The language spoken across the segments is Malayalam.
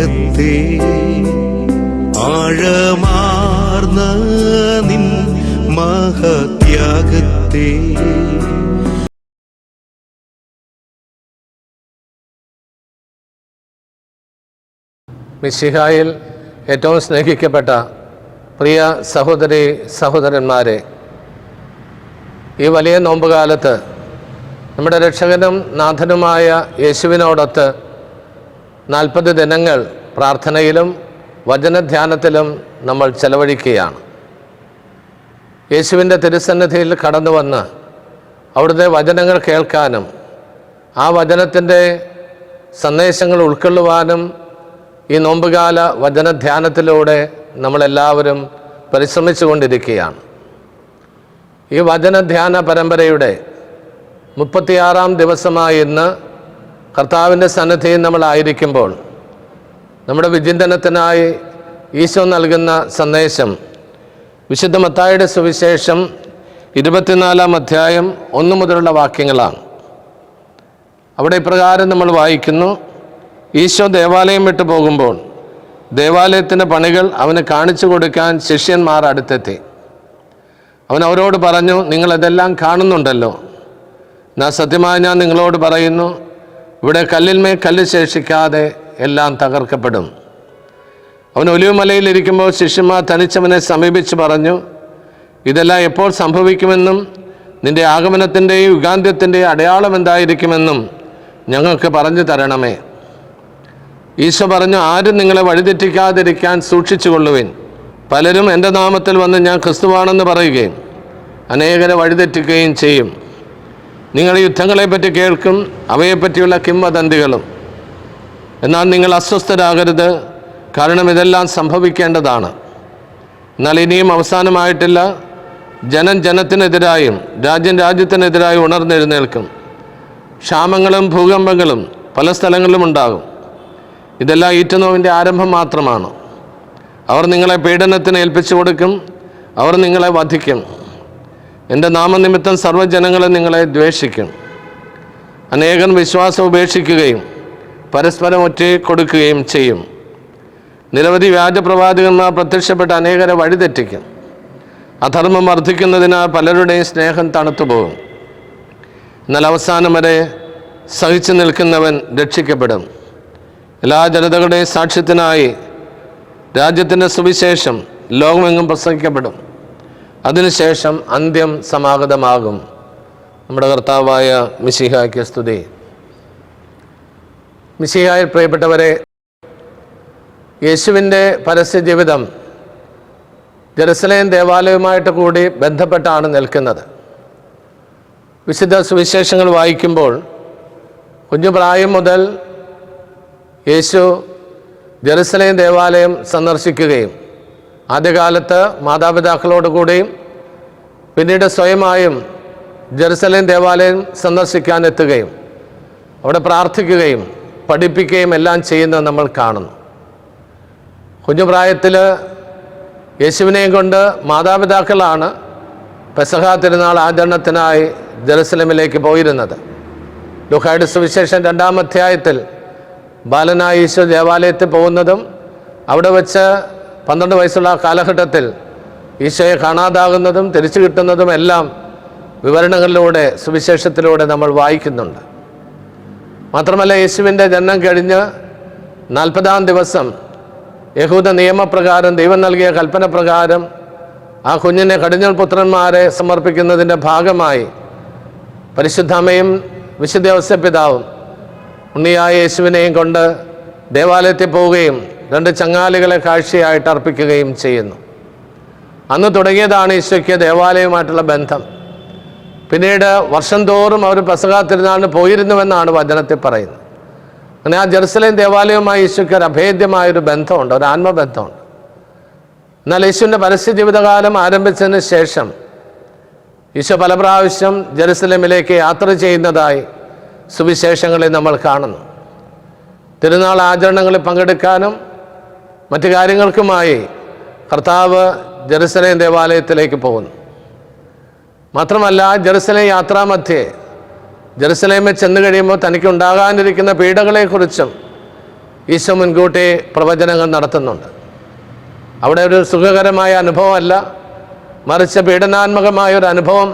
സ്നേഹത്തെ ആഴമാർന്ന നിൻ മഹത്യാഗത്തെ. മിശിഹായിൽ ഏറ്റവും സ്നേഹിക്കപ്പെട്ട പ്രിയ സഹോദരി സഹോദരന്മാരെ ഈ വലിയ നോമ്പുകാലത്ത് നമ്മുടെ രക്ഷകനും നാഥനുമായ യേശുവിനോടൊത്ത് നാൽപ്പത് ദിനങ്ങൾ പ്രാർത്ഥനയിലും വചനധ്യാനത്തിലും നമ്മൾ ചെലവഴിക്കുകയാണ്. യേശുവിന്റെ തിരുസന്നിധിയിൽ കടന്നു വന്ന് അവിടുത്തെ വചനങ്ങൾ കേൾക്കാനും ആ വചനത്തിന്റെ സന്ദേശങ്ങൾ ഉൾക്കൊള്ളുവാനും ഈ നോമ്പുകാല വചനധ്യാനത്തിലൂടെ നമ്മളെല്ലാവരും പരിശ്രമിച്ചു കൊണ്ടിരിക്കുകയാണ് ഈ വചനധ്യാന പരമ്പരയുടെ മുപ്പത്തിയാറാം ദിവസമായ ഇന്ന് കർത്താവിന്റെ സന്നിധിയിൽ നമ്മളായിരിക്കുമ്പോൾ നമ്മുടെ വിചിന്തനത്തിനായി ഈശോ നൽകുന്ന സന്ദേശം വിശുദ്ധ മത്തായുടെ സുവിശേഷം ഇരുപത്തിനാലാം അധ്യായം ഒന്നു മുതലുള്ള വാക്യങ്ങളാണ്. അവിടെ ഇപ്രകാരം നമ്മൾ വായിക്കുന്നു ഈശോ ദേവാലയം വിട്ടു പോകുമ്പോൾ ദേവാലയത്തിന്റെ പണികൾ അവന് കാണിച്ചു കൊടുക്കാൻ ശിഷ്യന്മാർ അടുത്തെത്തി. അവൻ അവരോട് പറഞ്ഞു നിങ്ങളതെല്ലാം കാണുന്നുണ്ടല്ലോ. ഞാൻ സത്യമായി ഞാൻ നിങ്ങളോട് പറയുന്നു ഇവിടെ കല്ലിന്മേൽ കല്ല് ശേഷിക്കാതെ എല്ലാം തകർക്കപ്പെടും. അവൻ ഒലിവുമലയിലിരിക്കുമ്പോൾ ശിഷ്യന്മാർ തനിച്ചവനെ സമീപിച്ച് പറഞ്ഞു ഇതെല്ലാം എപ്പോൾ സംഭവിക്കുമെന്നും നിന്റെ ആഗമനത്തിന്റെയും യുഗാന്ത്യത്തിന്റെയും അടയാളം എന്തായിരിക്കുമെന്നും ഞങ്ങൾക്ക് പറഞ്ഞു തരണമേ. ഈശോ പറഞ്ഞു ആരും നിങ്ങളെ വഴിതെറ്റിക്കാതിരിക്കാൻ സൂക്ഷിച്ചു കൊള്ളുവിൻ പലരും എന്റെ നാമത്തിൽ വന്ന് ഞാൻ ക്രിസ്തുവാണെന്ന് പറയുകയും അനേകരെ വഴിതെറ്റിക്കുകയും ചെയ്യും. നിങ്ങൾ യുദ്ധങ്ങളെപ്പറ്റി കേൾക്കും അവയെപ്പറ്റിയുള്ള കിംവദന്തികളും. എന്നാൽ നിങ്ങൾ അസ്വസ്ഥരാകരുത് കാരണം ഇതെല്ലാം സംഭവിക്കേണ്ടതാണ്. എന്നാൽ ഇനിയും അവസാനമായിട്ടില്ല. ജനം ജനത്തിനെതിരായും രാജ്യം രാജ്യത്തിനെതിരായും ഉണർന്നെഴുന്നേൽക്കും. ക്ഷാമങ്ങളും ഭൂകമ്പങ്ങളും പല സ്ഥലങ്ങളിലും ഉണ്ടാകും. ഇതെല്ലാം ഈറ്റനോവിന്റെ ആരംഭം മാത്രമാണ്. അവർ നിങ്ങളെ പീഡനത്തിന് ഏൽപ്പിച്ചു കൊടുക്കും അവർ നിങ്ങളെ വധിക്കും. എന്റെ നാമനിമിത്തം സർവജനങ്ങളും നിങ്ങളെ ദ്വേഷിക്കും. അനേകൻ വിശ്വാസം ഉപേക്ഷിക്കുകയും പരസ്പരം കൊടുക്കുകയും ചെയ്യും. നിരവധി വ്യാജപ്രവാചകന്മാർ പ്രത്യക്ഷപ്പെട്ട് അനേകരെ വഴിതെറ്റിക്കും. അധർമ്മം വർദ്ധിക്കുന്നതിനാൽ പലരുടെയും സ്നേഹം തണുത്തുപോകും. എന്നാൽ അവസാനം വരെ സഹിച്ചു നിൽക്കുന്നവൻ രക്ഷിക്കപ്പെടും. എല്ലാ ജനതകളുടെയും സാക്ഷ്യത്തിനായി രാജ്യത്തിന്റെ സുവിശേഷം ലോകമെങ്ങും പ്രസംഗിക്കപ്പെടും. അതിനുശേഷം അന്ത്യം സമാഗതമാകും. നമ്മുടെ കർത്താവായ മിശിഹായ്ക്ക് സ്തുതി. മിശിഹായിൽ പ്രിയപ്പെട്ടവരെ യേശുവിന്റെ പരസ്യ ജീവിതം ജെറുസലേം ദേവാലയവുമായിട്ട് കൂടി ബന്ധപ്പെട്ടാണ് നിൽക്കുന്നത്. വിശുദ്ധ സുവിശേഷങ്ങൾ വായിക്കുമ്പോൾ കുഞ്ഞുപ്രായം മുതൽ യേശു ജെറുസലേം ദേവാലയം സന്ദർശിക്കുകയും ആദ്യകാലത്ത് മാതാപിതാക്കളോട് കൂടിയും പിന്നീട് സ്വയമായും ജെറുസലേം ദേവാലയം സന്ദർശിക്കാൻ എത്തുകയും അവിടെ പ്രാർത്ഥിക്കുകയും പഠിപ്പിക്കുകയും എല്ലാം ചെയ്യുന്നത് നമ്മൾ കാണുന്നു. കുഞ്ഞുപ്രായത്തിൽ യേശുവിനെയും കൊണ്ട് മാതാപിതാക്കളാണ് പെസഹ തിരുനാൾ ആചരണത്തിനായി ജെറുസലമിലേക്ക് പോയിരുന്നത്. ലുഹായുടെ സുവിശേഷം രണ്ടാം അധ്യായത്തിൽ ബാലനായ ഈശോ ദേവാലയത്തിൽ പോകുന്നതും അവിടെ വെച്ച് പന്ത്രണ്ട് വയസ്സുള്ള കാലഘട്ടത്തിൽ ഈശോയെ കാണാതാകുന്നതും തിരിച്ചു കിട്ടുന്നതും എല്ലാം വിവരണങ്ങളിലൂടെ സുവിശേഷത്തിലൂടെ നമ്മൾ വായിക്കുന്നുണ്ട്. മാത്രമല്ല യേശുവിന്റെ ജനനം കഴിഞ്ഞ് നാൽപ്പതാം ദിവസം യഹൂദ നിയമപ്രകാരം ദൈവം നൽകിയ കൽപ്പന പ്രകാരം ആ കുഞ്ഞിനെ കടിഞ്ഞൽ പുത്രന്മാരെ സമർപ്പിക്കുന്നതിന്റെ ഭാഗമായി പരിശുദ്ധമ്മയും വിശുദ്ധ പിതാവും ഉണ്ണിയായ യേശുവിനെയും കൊണ്ട് ദേവാലയത്തിൽ പോവുകയും രണ്ട് ചങ്ങാലികളെ കാഴ്ചയായിട്ട് അർപ്പിക്കുകയും ചെയ്യുന്നു. അന്ന് തുടങ്ങിയതാണ് ഈശോയ്ക്ക് ദേവാലയവുമായിട്ടുള്ള ബന്ധം. പിന്നീട് വർഷം തോറും അവർ പെസകാ തിരുനാളിന് പോയിരുന്നുവെന്നാണ് വചനത്തിൽ പറയുന്നത്. അങ്ങനെ ആ ജെറുസലേം ദേവാലയവുമായി ഈശോയ്ക്ക് ഒരു അഭേദ്യമായൊരു ബന്ധമുണ്ട് ഒരു ആത്മബന്ധമുണ്ട്. എന്നാൽ യേശുവിന്റെ പരസ്യ ജീവിതകാലം ആരംഭിച്ചതിന് ശേഷം ഈശോ പല പ്രാവശ്യം ജെറുസലേമിലേക്ക് യാത്ര ചെയ്യുന്നതായി സുവിശേഷങ്ങളിൽ നമ്മൾ കാണുന്നു. തിരുനാൾ ആചരണങ്ങളിൽ പങ്കെടുക്കാനും മറ്റു കാര്യങ്ങൾക്കുമായി കർത്താവ് ജെറുസലേം ദേവാലയത്തിലേക്ക് പോകുന്നു. മാത്രമല്ല ജെറുസലേം യാത്രാമധ്യേ ജെറുസലേമിൽ ചെന്നു കഴിയുമ്പോൾ തനിക്ക് ഉണ്ടാകാനിരിക്കുന്ന പീഡകളെക്കുറിച്ചും ഈശോ മുൻകൂട്ടി പ്രവചനങ്ങൾ നടത്തുന്നുണ്ട്. അവിടെ ഒരു സുഖകരമായ അനുഭവമല്ല മറിച്ച് പീഡനാത്മകമായ ഒരു അനുഭവം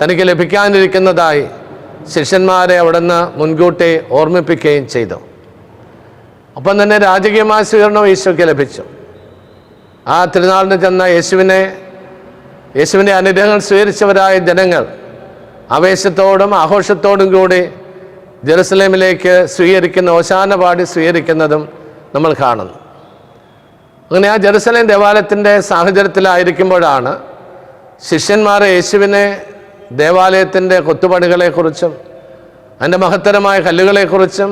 തനിക്ക് ലഭിക്കാനിരിക്കുന്നതായി ശിഷ്യന്മാരെ അവിടുന്ന് മുൻകൂട്ടി ഓർമ്മിപ്പിക്കുകയും ചെയ്തു. ഒപ്പം തന്നെ രാജകീയമായ സ്വീകരണവും യേശുക്ക് ലഭിച്ചു. ആ തിരുനാളിന് ചെന്ന യേശുവിനെ യേശുവിന്റെ അനുഗ്രഹങ്ങൾ സ്വീകരിച്ചവരായ ജനങ്ങൾ ആവേശത്തോടും ആഘോഷത്തോടും കൂടി ജെറുസലേമിലേക്ക് സ്വീകരിക്കുന്ന ഓശാന പാടി സ്വീകരിക്കുന്നതും നമ്മൾ കാണുന്നു. അങ്ങനെ ആ ജെറുസലേം ദേവാലയത്തിന്റെ സാഹചര്യത്തിലായിരിക്കുമ്പോഴാണ് ശിഷ്യന്മാർ യേശുവിനെ ദേവാലയത്തിന്റെ കൊത്തുപണികളെക്കുറിച്ചും അതിന്റെ മഹത്തരമായ കല്ലുകളെക്കുറിച്ചും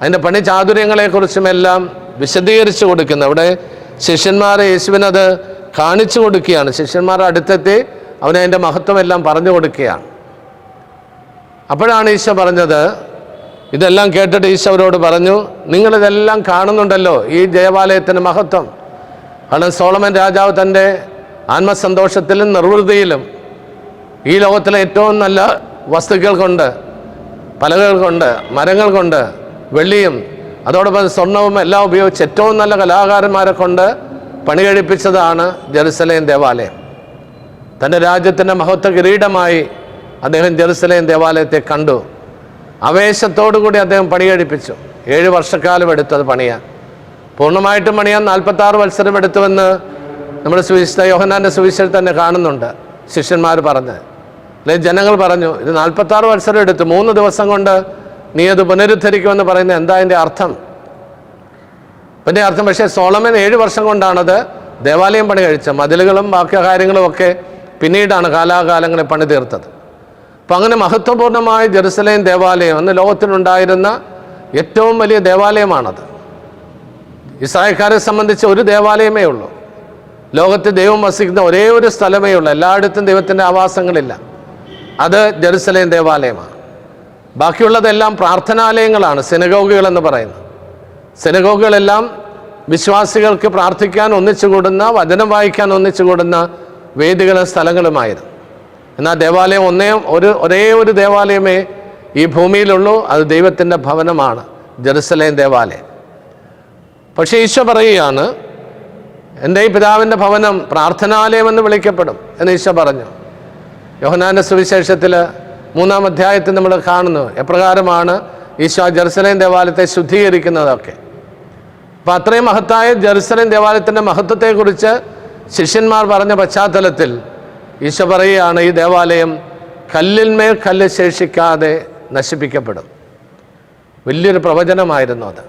അതിന്റെ പണി ചാതുര്യങ്ങളെക്കുറിച്ചുമെല്ലാം വിശദീകരിച്ചു കൊടുക്കുന്നു. അവിടെ ശിഷ്യന്മാരെ യേശുവിനത് കാണിച്ചു കൊടുക്കുകയാണ്. ശിഷ്യന്മാരുടെ അടുത്തെത്തി അവന് അതിന്റെ മഹത്വമെല്ലാം പറഞ്ഞു കൊടുക്കുകയാണ്. അപ്പോഴാണ് ഈശോ പറഞ്ഞത് ഇതെല്ലാം കേട്ടിട്ട് ഈശോ അവരോട് പറഞ്ഞു നിങ്ങളിതെല്ലാം കാണുന്നുണ്ടല്ലോ ഈ ദേവാലയത്തിന്റെ മഹത്വം. കാരണം സോളമൻ രാജാവ് തന്റെ ആത്മസന്തോഷത്തിലും നിർവൃതിയിലും ഈ ലോകത്തിലെ ഏറ്റവും നല്ല വസ്തുക്കൾ കൊണ്ട് പലകൾ കൊണ്ട് മരങ്ങൾ കൊണ്ട് വെള്ളിയും അതോടൊപ്പം സ്വർണവും എല്ലാം ഉപയോഗിച്ച് ഏറ്റവും നല്ല കലാകാരന്മാരെ കൊണ്ട് പണി കഴിപ്പിച്ചതാണ് ജെറുസലേം ദേവാലയം. തന്റെ രാജ്യത്തിന്റെ മഹത്വ കിരീടമായി അദ്ദേഹം ജെറുസലേം ദേവാലയത്തെ കണ്ടു. ആവേശത്തോടു കൂടി അദ്ദേഹം പണി കഴിപ്പിച്ചു. ഏഴ് വർഷക്കാലം എടുത്തത് പണിയാൻ. പൂർണമായിട്ടും പണിയാൻ നാൽപ്പത്താറ് മത്സരം എടുത്തുവെന്ന് നമ്മുടെ സുവിശേഷ യോഹനാന്റെ സുവിശേഷം തന്നെ കാണുന്നുണ്ട് ശിഷ്യന്മാർ പറഞ്ഞ്. അല്ലെങ്കിൽ ജനങ്ങൾ പറഞ്ഞു ഇത് നാൽപ്പത്താറ് മത്സരം എടുത്തു. മൂന്ന് ദിവസം കൊണ്ട് നീ അത് പുനരുദ്ധരിക്കുമെന്ന് പറയുന്നത് എന്താ അതിന്റെ അർത്ഥം? അതിന്റെ അർത്ഥം പക്ഷേ സോളമൻ ഏഴ് വർഷം കൊണ്ടാണത് ദേവാലയം പണി കഴിച്ചത് മതിലുകളും ബാക്കി കാര്യങ്ങളും ഒക്കെ പിന്നീടാണ് കാലാകാലങ്ങളിൽ പണി തീർത്തത്. അപ്പം അങ്ങനെ മഹത്വപൂർണമായ ജെറുസലേം ദേവാലയം അന്ന് ലോകത്തിലുണ്ടായിരുന്ന ഏറ്റവും വലിയ ദേവാലയമാണത്. ഇസ്രായേൽക്കാരെ സംബന്ധിച്ച് ഒരു ദേവാലയമേ ഉള്ളൂ. ലോകത്ത് ദൈവം വസിക്കുന്ന ഒരേ ഒരു സ്ഥലമേ ഉള്ളൂ. എല്ലായിടത്തും ദൈവത്തിന്റെ ആവാസങ്ങളില്ല. അത് ജെറുസലേം ദേവാലയമാണ്. ബാക്കിയുള്ളതെല്ലാം പ്രാർത്ഥനാലയങ്ങളാണ് സിനഗോഗുകൾ എന്ന് പറയുന്നത്. സിനഗോഗുകളെല്ലാം വിശ്വാസികൾക്ക് പ്രാർത്ഥിക്കാൻ ഒന്നിച്ചു കൂടുന്ന വചനം വായിക്കാൻ ഒന്നിച്ചു കൂടുന്ന വേദികളും സ്ഥലങ്ങളുമായിരുന്നു. എന്നാൽ ദേവാലയം ഒന്നേ ഒരു ഒരേ ഒരു ദേവാലയമേ ഈ ഭൂമിയിലുള്ളൂ അത് ദൈവത്തിന്റെ ഭവനമാണ് ജെറുസലേം ദേവാലയം. പക്ഷേ ഈശോ പറയുകയാണ് എന്റെ ഈ പിതാവിന്റെ ഭവനം പ്രാർത്ഥനാലയം എന്ന് വിളിക്കപ്പെടും എന്ന് ഈശോ പറഞ്ഞു. യോഹനാന്റെ സുവിശേഷത്തിൽ മൂന്നാം അധ്യായത്തിൽ നമ്മൾ കാണുന്നത് എപ്രകാരമാണ് ഈശോ ജെറുസലേം ദേവാലയത്തെ ശുദ്ധീകരിക്കുന്നതൊക്കെ. അപ്പം അത്രയും മഹത്തായ ജെറുസലേം ദേവാലയത്തിന്റെ മഹത്വത്തെക്കുറിച്ച് ശിഷ്യന്മാർ പറഞ്ഞ പശ്ചാത്തലത്തിൽ ഈശോ പറയുകയാണ് ഈ ദേവാലയം കല്ലിന്മേൽ കല്ല് ശേഷിക്കാതെ നശിപ്പിക്കപ്പെടും. വലിയൊരു പ്രവചനമായിരുന്നു അത്.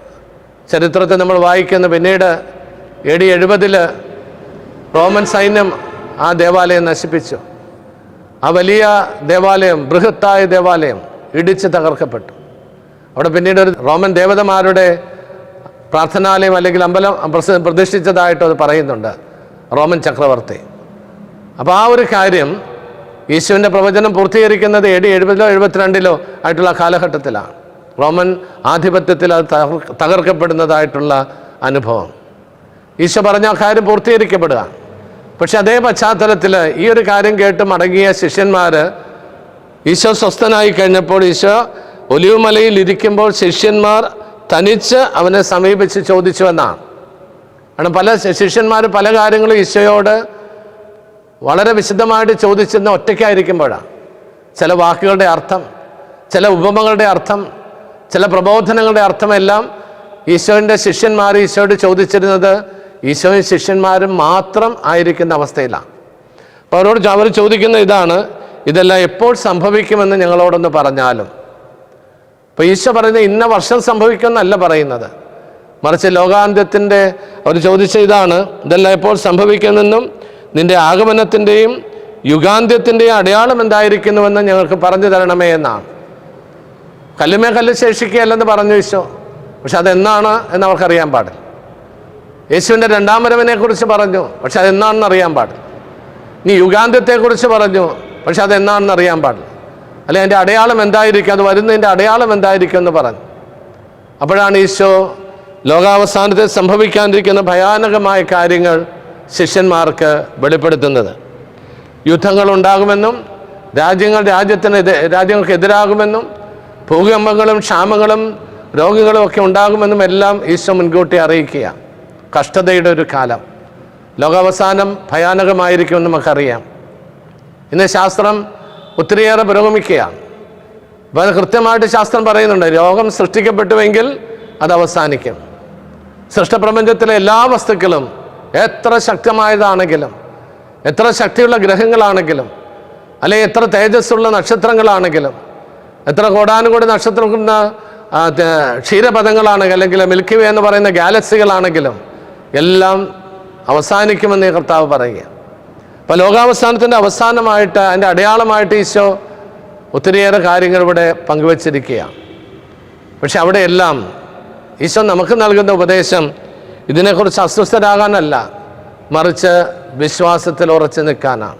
ചരിത്രത്തെ നമ്മൾ വായിക്കുന്ന പിന്നീട് എ ഡി എഴുപതിൽ റോമൻ സൈന്യം ആ ദേവാലയം നശിപ്പിച്ചു. ആ വലിയ ദേവാലയം ബൃഹത്തായ ദേവാലയം ഇടിച്ച് തകർക്കപ്പെട്ടു. അവിടെ പിന്നീട് ഒരു റോമൻ ദേവതമാരുടെ പ്രാർത്ഥനാലയം അല്ലെങ്കിൽ അമ്പലം പ്രസ- അത് പറയുന്നുണ്ട് റോമൻ ചക്രവർത്തി. അപ്പോൾ ആ ഒരു കാര്യം യേശുവിന്റെ പ്രവചനം പൂർത്തീകരിക്കുന്നത് എ ഡി എഴുപതിലോ എഴുപത്തിരണ്ടിലോ ആയിട്ടുള്ള കാലഘട്ടത്തിലാണ്. റോമൻ ആധിപത്യത്തിൽ അത് തകർ- തകർക്കപ്പെടുന്നതായിട്ടുള്ള അനുഭവം. ഈശോ പറഞ്ഞ കാര്യം പൂർത്തീകരിക്കപ്പെടുക. പക്ഷെ അതേ പശ്ചാത്തലത്തിൽ ഈ ഒരു കാര്യം കേട്ട് മടങ്ങിയ ശിഷ്യന്മാർ ഈശോ സ്വസ്ഥനായി കഴിഞ്ഞപ്പോൾ ഈശോ ഒലിവുമലയിൽ ഇരിക്കുമ്പോൾ ശിഷ്യന്മാർ തനിച്ച് അവനെ സമീപിച്ച് ചോദിച്ചു എന്നാണ്. കാരണം പല ശിഷ്യന്മാർ പല കാര്യങ്ങളും ഈശോയോട് വളരെ വിശദമായിട്ട് ചോദിച്ചിരുന്ന ഒറ്റയ്ക്കായിരിക്കുമ്പോഴാണ്. ചില വാക്കുകളുടെ അർത്ഥം ചില ഉപമകളുടെ അർത്ഥം ചില പ്രബോധനങ്ങളുടെ അർത്ഥമെല്ലാം ഈശോന്റെ ശിഷ്യന്മാർ ഈശോയോട് ചോദിച്ചിരുന്നത് ഈശോയും ശിഷ്യന്മാരും മാത്രം ആയിരിക്കുന്ന അവസ്ഥയിലാണ്. അപ്പോൾ അവരോട് അവർ ചോദിക്കുന്ന ഇതാണ് ഇതെല്ലാം എപ്പോൾ സംഭവിക്കുമെന്ന് ഞങ്ങളോടൊന്ന് പറഞ്ഞാലും. അപ്പോൾ ഈശോ പറയുന്നത് ഇന്ന വർഷം സംഭവിക്കുമെന്നല്ല പറയുന്നത്. മറിച്ച് ലോകാന്ത്യത്തിന്റെ അവർ ചോദിച്ച ഇതാണ് ഇതെല്ലാം എപ്പോൾ സംഭവിക്കുമെന്നും നിന്റെ ആഗമനത്തിന്റെയും യുഗാന്ത്യത്തിന്റെയും അടയാളം എന്തായിരിക്കുന്നുവെന്ന് ഞങ്ങൾക്ക് പറഞ്ഞു തരണമേ എന്നാണ്. കല്ലുമേ കല്ല് ശേഷിക്കുകയല്ലെന്ന് പറഞ്ഞു ഈശോ. പക്ഷെ അതെന്നാണ് എന്ന് അവർക്കറിയാൻ പാടില്ല. യേശുവിന്റെ രണ്ടാം വരവിനെ കുറിച്ച് പറഞ്ഞു. പക്ഷെ അതെന്നാണെന്ന് അറിയാൻ പാടില്ല. നീ യുഗാന്ത്യത്തെക്കുറിച്ച് പറഞ്ഞു. പക്ഷെ അതെന്നാണെന്ന് അറിയാൻ പാടില്ല. അല്ലെ അതിന്റെ അടയാളം എന്തായിരിക്കും? അത് വരുന്നതിന്റെ അടയാളം എന്തായിരിക്കും എന്ന് പറഞ്ഞു. അപ്പോഴാണ് ഈശോ ലോകാവസാനത്തിൽ സംഭവിക്കാതിരിക്കുന്ന ഭയാനകമായ കാര്യങ്ങൾ ശിഷ്യന്മാർക്ക് വെളിപ്പെടുത്തുന്നത്. യുദ്ധങ്ങൾ ഉണ്ടാകുമെന്നും രാജ്യങ്ങൾ രാജ്യത്തിന് രാജ്യങ്ങൾക്കെതിരാകുമെന്നും ഭൂകമ്പങ്ങളും ക്ഷാമങ്ങളും രോഗികളും ഒക്കെ ഉണ്ടാകുമെന്നും എല്ലാം ഈശോ മുൻകൂട്ടി അറിയിക്കുക കഷ്ടതയുടെ ഒരു കാലം. ലോകാവസാനം ഭയാനകമായിരിക്കുമെന്ന് നമുക്കറിയാം. ഇന്ന് ശാസ്ത്രം ഒത്തിരിയേറെ പുരോഗമിക്കുകയാണ്. അപ്പോൾ കൃത്യമായിട്ട് ശാസ്ത്രം പറയുന്നുണ്ട് രോഗം സൃഷ്ടിക്കപ്പെട്ടുവെങ്കിൽ അത് അവസാനിക്കും. സൃഷ്ടപ്രപഞ്ചത്തിലെ എല്ലാ വസ്തുക്കളും എത്ര ശക്തമായതാണെങ്കിലും എത്ര ശക്തിയുള്ള ഗ്രഹങ്ങളാണെങ്കിലും അല്ലെങ്കിൽ എത്ര തേജസ്സുള്ള നക്ഷത്രങ്ങളാണെങ്കിലും എത്ര കോടാനുകോടി നക്ഷത്രങ്ങളുടെ ക്ഷീരപഥങ്ങളാണെങ്കിലും അല്ലെങ്കിൽ മിൽക്കി വേ എന്ന് പറയുന്ന ഗാലക്സികളാണെങ്കിലും എല്ലാം അവസാനിക്കുമെന്ന് കർത്താവ് പറയുക അപ്പോൾ ലോകാവസാനത്തിന്റെ അവസാനമായിട്ട് അതിന്റെ അടയാളമായിട്ട് ഈശോ ഒത്തിരിയേറെ കാര്യങ്ങൾ ഇവിടെ പങ്കുവച്ചിരിക്കുകയാണ്. പക്ഷെ അവിടെയെല്ലാം ഈശോ നമുക്ക് നൽകുന്ന ഉപദേശം ഇതിനെക്കുറിച്ച് അസ്വസ്ഥരാകാനല്ല മറിച്ച് വിശ്വാസത്തിൽ ഉറച്ചു നിൽക്കാനാണ്.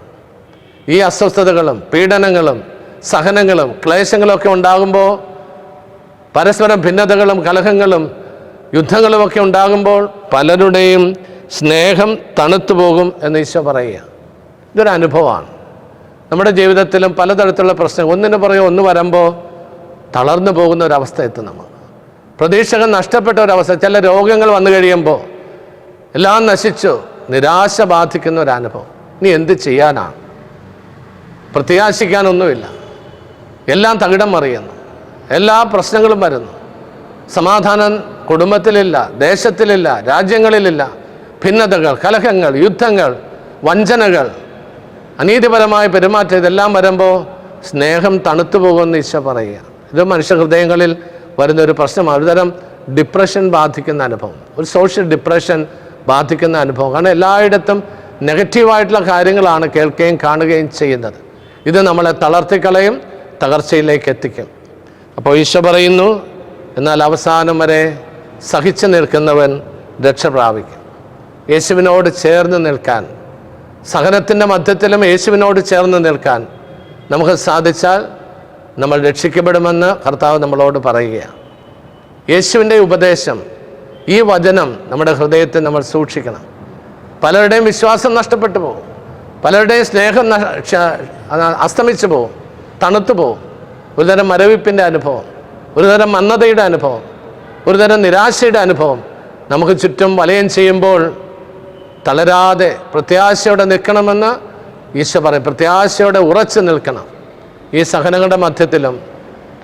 ഈ അസ്വസ്ഥതകളും പീഡനങ്ങളും സഹനങ്ങളും ക്ലേശങ്ങളൊക്കെ ഉണ്ടാകുമ്പോൾ പരസ്പരം ഭിന്നതകളും കലഹങ്ങളും യുദ്ധങ്ങളും ഒക്കെ ഉണ്ടാകുമ്പോൾ പലരുടെയും സ്നേഹം തണുത്തു പോകും എന്ന് ഈശോ പറയുക. ഇതൊരു അനുഭവമാണ്. നമ്മുടെ ജീവിതത്തിലും പലതരത്തിലുള്ള പ്രശ്നം ഒന്നിന് പുറകെ ഒന്ന് വരുമ്പോൾ തളർന്നു പോകുന്ന ഒരവസ്ഥ എത്തും നമ്മൾ. പ്രതീക്ഷകൾ നഷ്ടപ്പെട്ട ഒരവസ്ഥ. ചില രോഗങ്ങൾ വന്നു കഴിയുമ്പോൾ എല്ലാം നശിച്ചു നിരാശ ബാധിക്കുന്ന ഒരനുഭവം. അനുഭവം നീ എന്ത് ചെയ്യാനാണ് പ്രത്യാശിക്കാനൊന്നുമില്ല. എല്ലാം തകിടം മറിയുന്നു. എല്ലാ പ്രശ്നങ്ങളും വരുന്നു. സമാധാനം കുടുംബത്തിലില്ല ദേശത്തിലില്ല രാജ്യങ്ങളിലില്ല. ഭിന്നതകൾ കലഹങ്ങൾ യുദ്ധങ്ങൾ വഞ്ചനകൾ അനീതിപരമായ പെരുമാറ്റം ഇതെല്ലാം വരുമ്പോൾ സ്നേഹം തണുത്തു പോകുമെന്ന് ഈശ പറയുക ഇത് മനുഷ്യ ഹൃദയങ്ങളിൽ വരുന്ന ഒരു പ്രശ്നമാണ് ഒരുതരം ഡിപ്രഷൻ ബാധിക്കുന്ന അനുഭവം. ഒരു സോഷ്യൽ ഡിപ്രഷൻ ബാധിക്കുന്ന അനുഭവം. കാരണം എല്ലായിടത്തും നെഗറ്റീവായിട്ടുള്ള കാര്യങ്ങളാണ് കേൾക്കുകയും കാണുകയും ചെയ്യുന്നത്. ഇത് നമ്മളെ തളർത്തിക്കളയും തകർച്ചയിലേക്ക് എത്തിക്കും. അപ്പോൾ ഈശോ പറയുന്നു എന്നാൽ അവസാനം വരെ സഹിച്ചു നിൽക്കുന്നവൻ രക്ഷ പ്രാപിക്കും. യേശുവിനോട് ചേർന്ന് നിൽക്കാൻ സഹനത്തിന്റെ മധ്യത്തിലും യേശുവിനോട് ചേർന്ന് നിൽക്കാൻ നമുക്ക് സാധിച്ചാൽ നമ്മൾ രക്ഷിക്കപ്പെടുമെന്ന് കർത്താവ് നമ്മളോട് പറയുകയാണ്. യേശുവിന്റെ ഉപദേശം ഈ വചനം നമ്മുടെ ഹൃദയത്തെ നമ്മൾ സൂക്ഷിക്കണം. പലരുടെയും വിശ്വാസം നഷ്ടപ്പെട്ടു പോകും. പലരുടെയും സ്നേഹം അസ്തമിച്ചു പോകും. തണുത്തു പോകും. ഒരുതരം മരവിപ്പിന്റെ അനുഭവം. ഒരുതരം മന്നതയുടെ അനുഭവം. ഒരുതരം നിരാശയുടെ അനുഭവം. നമുക്ക് ചുറ്റും വലയം ചെയ്യുമ്പോൾ തളരാതെ പ്രത്യാശയോടെ നിൽക്കണമെന്ന് ഈശോ പറയും. പ്രത്യാശയോടെ ഉറച്ചു നിൽക്കണം. ഈ സഹനങ്ങളുടെ മധ്യത്തിലും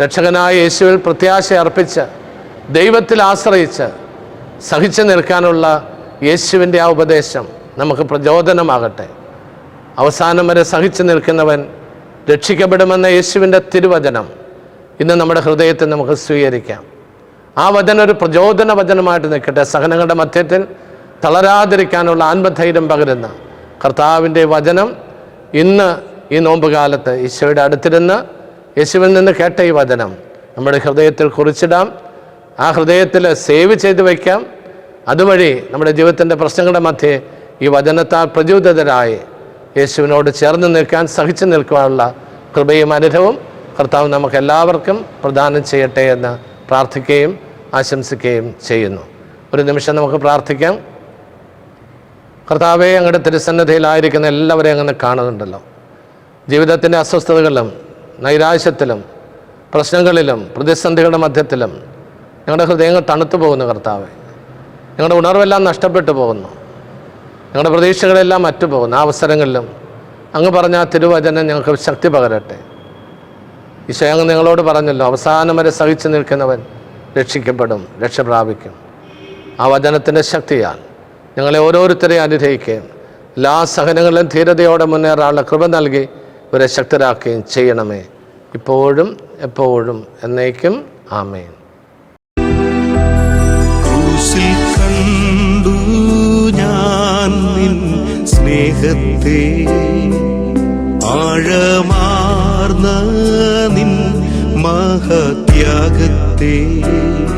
രക്ഷകനായ യേശുവിൽ പ്രത്യാശ അർപ്പിച്ച് ദൈവത്തിൽ ആശ്രയിച്ച് സഹിച്ചു നിൽക്കാനുള്ള യേശുവിന്റെ ആ ഉപദേശം നമുക്ക് പ്രചോദനമാകട്ടെ. അവസാനം വരെ സഹിച്ചു നിൽക്കുന്നവൻ രക്ഷിക്കപ്പെടുമെന്ന യേശുവിന്റെ തിരുവചനം ഇന്ന് നമ്മുടെ ഹൃദയത്തെ നമുക്ക് സ്വീകരിക്കാം. ആ വചനം ഒരു പ്രചോദന വചനമായിട്ട് നിൽക്കട്ടെ. സഹനങ്ങളുടെ മധ്യത്തിൽ തളരാതിരിക്കാനുള്ള ആത്മധൈര്യം പകരുന്ന കർത്താവിന്റെ വചനം ഇന്ന് ഈ നോമ്പുകാലത്ത് ഈശോയുടെ അടുത്തിരുന്ന് യേശുവിൽ നിന്ന് കേട്ട ഈ വചനം നമ്മുടെ ഹൃദയത്തിൽ കുറിച്ചിടാം. ആ ഹൃദയത്തിൽ സേവ് ചെയ്ത് വയ്ക്കാം. അതുവഴി നമ്മുടെ ജീവിതത്തിന്റെ പ്രശ്നങ്ങളുടെ മധ്യേ ഈ വചനത്താൽ പ്രചോദിതരായി യേശുവിനോട് ചേർന്ന് നിൽക്കാൻ സഹിച്ചു നിൽക്കുവാനുള്ള കൃപയും അനുഭവം കർത്താവ് നമുക്ക് എല്ലാവർക്കും പ്രദാനം ചെയ്യട്ടെ എന്ന് പ്രാർത്ഥിക്കുകയും ആശംസിക്കുകയും ചെയ്യുന്നു. ഒരു നിമിഷം നമുക്ക് പ്രാർത്ഥിക്കാം. കർത്താവെ അങ്ങയുടെ തിരുസന്നദ്ധയിലായിരിക്കുന്ന എല്ലാവരെയും അങ്ങനെ കാണുന്നുണ്ടല്ലോ. ജീവിതത്തിന്റെ അസ്വസ്ഥതകളിലും നൈരാശ്യത്തിലും പ്രശ്നങ്ങളിലും പ്രതിസന്ധികളുടെ മധ്യത്തിലും ഞങ്ങളുടെ ഹൃദയങ്ങൾ തണുത്തു പോകുന്നു കർത്താവെ. ഞങ്ങളുടെ ഉണർവെല്ലാം നഷ്ടപ്പെട്ടു പോകുന്നു. ഞങ്ങളുടെ പ്രതീക്ഷകളെല്ലാം മറ്റുപോകുന്നു ആ അവസരങ്ങളിലും അങ്ങ് പറഞ്ഞ തിരുവചനം ഞങ്ങൾക്ക് ശക്തി പകരട്ടെ. ഈശോ അങ്ങ് നിങ്ങളോട് പറഞ്ഞല്ലോ അവസാനം വരെ സഹിച്ചു നിൽക്കുന്നവൻ രക്ഷിക്കപ്പെടും രക്ഷ പ്രാപിക്കും. ആ വചനത്തിന്റെ ശക്തിയാൽ ഞങ്ങളെ ഓരോരുത്തരെയും അനുഗ്രഹിക്കുകയും എല്ലാ സഹനങ്ങളിലും ധീരതയോടെ മുന്നേറാനുള്ള കൃപ നൽകി ഇവരെ ശക്തരാക്കുകയും ചെയ്യണമേ. ഇപ്പോഴും എപ്പോഴും എന്നേക്കും ആമേൻ. കണ്ടു ഞാൻ നിൻ സ്നേഹത്തെ ആഴമാർന്ന നിൻ മഹത്യാഗത്തെ. te